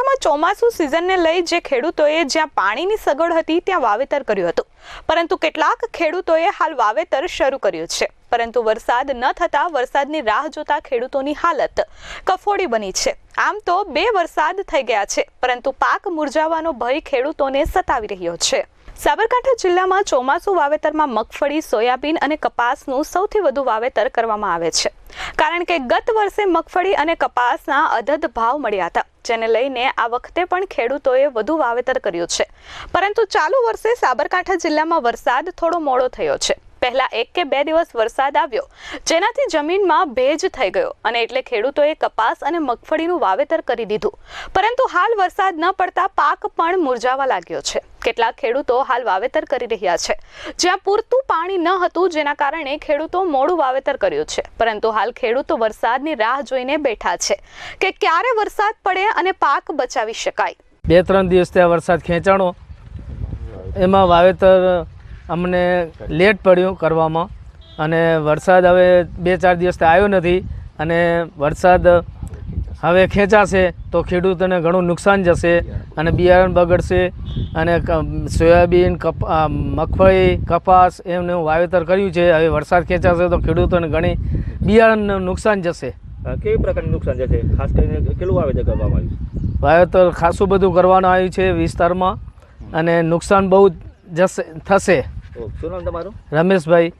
સાબરકાંઠામાં ચોમાસુ સિઝનને લઈ જે ખેડૂતોએ જ્યાં પાણીની સગવડ હતી, ત્યાં વાવેતર કર્યું હતું. પરંતુ કેટલાક ખેડૂતોએ હાલ વાવેતર શરૂ કર્યું છે. પરંતુ વરસાદ ન થતાં વરસાદની રાહ જોતા ખેડૂતોની હાલત કફોડી બની છે. આમ તો બે વરસાદ થઈ ગયા છે, પરંતુ પાક મુરઝાવાનો ભય ખેડૂતોને સતાવી રહ્યો છે. સાબરકાંઠા જિલ્લામાં ચોમાસું વાવેતરમાં મગફળી, સોયાબીન અને કપાસનું સૌથી વધુ વાવેતર કરવામાં આવે છે. કારણ કે ગત વર્ષે મગફળી અને કપાસના અધધ ભાવ મળ્યા હતા, જેને લઈને આ વખતે પણ ખેડૂતોએ વધુ વાવેતર કર્યું છે. પરંતુ ચાલુ વર્ષે સાબરકાંઠા જિલ્લામાં વરસાદ થોડો મોડો થયો છે. પહેલા એક કે બે દિવસ વરસાદ આવ્યો, જેનાથી જમીનમાં ભેજ થઈ ગયો અને એટલે ખેડૂતોએ કપાસ અને મગફળીનું વાવેતર કરી દીધું. પરંતુ હાલ વરસાદ ન પડતા પાક પણ મુરઝાવા લાગ્યો છે. કેટલાક ખેડૂતો હાલ વાવેતર કરી રહ્યા છે. જ્યાં પૂરતું પાણી ન હતું, જેના કારણે ખેડૂતો મોડું વાવેતર કર્યું છે. પરંતુ હાલ ખેડૂતો વરસાદની રાહ જોઈને બેઠા છે કે ક્યારે વરસાદ પડે અને પાક બચાવી શકાય. બે, ત્રણ દિવસ ત્યાં વરસાદ ખેંચાણો. એમાં વાવેતર અમને લેટ પડ્યું કરવામાં. અને વરસાદ હવે બે, ચાર દિવસથી આવ્યો નથી. અને વરસાદ હવે ખેંચાશે તો ખેડૂતોને ઘણું નુકસાન જશે અને બિયારણ બગડશે અને સોયાબીન કપા મગફળી કપાસ એમનું વાવેતર કર્યું છે. હવે વરસાદ ખેંચાશે તો ખેડૂતોને ઘણી બિયારણનું નુકસાન જશે. કેવી પ્રકારનું નુકસાન જશે? ખાસ કરીને કેટલું વાવેતર કરવામાં આવ્યું વાવેતર ખાસું બધું કરવાનું આવ્યું છે વિસ્તારમાં અને નુકસાન બહુ જશે થશે. શું નામ તમારું? રમેશભાઈ.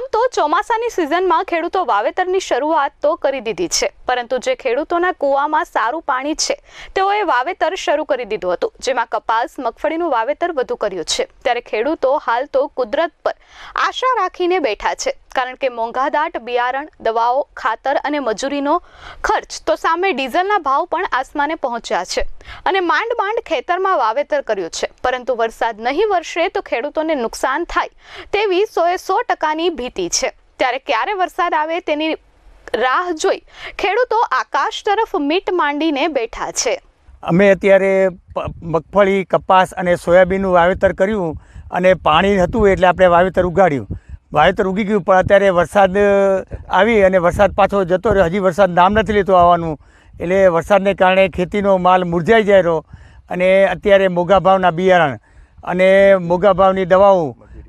આમ તો ચોમાસાની સિઝનમાં ખેડૂતો વાવેતરની શરૂઆત તો કરી દીધી છે. પરંતુ જે ખેડૂતોના કૂવામાં સારું પાણી છે, તેઓએ વાવેતર શરૂ કરી દીધું હતું, જેમાં કપાસ, મગફળીનું વાવેતર વધુ કર્યું છે. ત્યારે ખેડૂતો હાલ તો કુદરત પર આશા રાખીને બેઠા છે. કારણ કે મોંઘાદાટ, બિયારણ, દવાઓ, ખાતર અને મજૂરીનો ખર્ચ તો સામે ડીઝલના ભાવ પણ આસમાને પહોંચ્યા છે. અને માંડ માંડ ખેતરમાં વાવેતર કર્યું છે. પરંતુ વરસાદ નહીં વરસે તો ખેડૂતોને નુકસાન થાય તેવી સોએ સો ટકાની ભીતિ છે. ત્યારે ક્યારે વરસાદ આવે તેની રાહ જોઈ ખેડૂતો આકાશ તરફ મીટ માંડીને બેઠા છે. અમે અત્યારે મગફળી, કપાસ અને સોયાબીનનું વાવેતર કર્યું અને પાણી હતું એટલે આપણે વાવેતર ઉગાડ્યું. વાવેતર ઉગી ગયું, પણ અત્યારે વરસાદ આવી અને વરસાદ પાછો જતો રહ્યો. હજી વરસાદ નામ નથી લેતો આવવાનું. એટલે વરસાદને કારણે ખેતીનો માલ મુરઝાઈ જાય રહ્યો અને અત્યારે મોગા ભાવના બિયારણ અને મોગા ભાવની દવાઓ,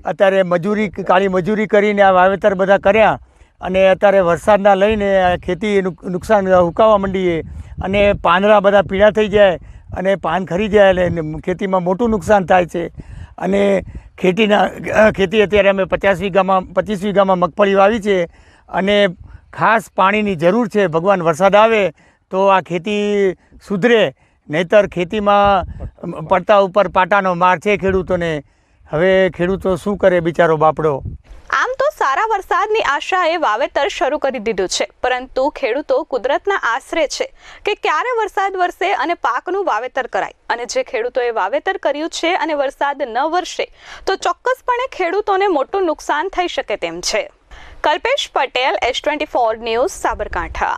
અત્યારે મજૂરી, કાળી મજૂરી કરીને આ વાવેતર બધા કર્યા અને અત્યારે વરસાદના લઈને ખેતી નુકસાન હુકાવા માંડીએ અને પાંદડા બધા પીળા થઈ જાય અને પાન ખરી જાય એટલે ખેતીમાં મોટું નુકસાન થાય છે. અને ખેતીના ખેતી અત્યારે અમે પચાસ વીઘામાં, પચીસ વીઘામાં મગફળી વાવી છે અને ખાસ પાણીની જરૂર છે, ભગવાન વરસાદ આવે તો આ ખેતી સુધરે, નહીતર ખેતીમાં પડતા ઉપર પાટાનો માર છે ખેડૂતોને. હવે ખેડૂતો શું કરે બિચારો બાપડો? આમ સારા વરસાદની આશાએ વાવેતર શરૂ કરી દીધું છે. પરંતુ ખેડૂતો કુદરતના આશરે છે કે ક્યારે વરસાદ વરસે અને પાકનું વાવેતર કરાય. અને જે ખેડૂતોએ વાવેતર કર્યું છે અને વરસાદ ન વરસે, તો ચોક્કસપણે ખેડૂતોને મોટું નુકસાન થઈ શકે તેમ છે. Kalpesh Patel S twenty four news Sabarkantha.